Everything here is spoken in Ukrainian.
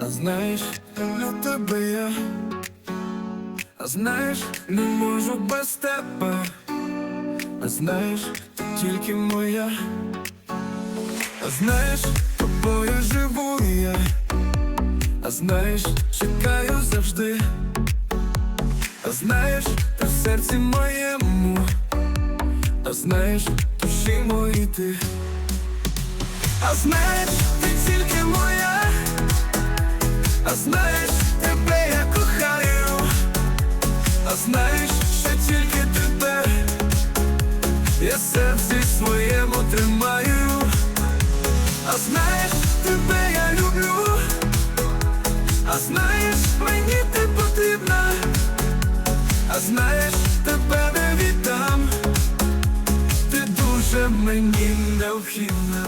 А знаєш, люблю тебе я, а знаєш, не можу без тебе, а знаєш, ти тільки моя, а знаєш, тобою живу я, а знаєш, чекаю завжди, а знаєш, ти в серці моєму, а знаєш, душі мої ти. А знаєш, ти тільки моя, а знаєш, тебе я кохаю, а знаєш, що тільки тебе я серці своєму тримаю, а знаєш, тебе я люблю, а знаєш, мені ти потрібна, а знаєш, тебе не віддам, ти дуже мені необхідна.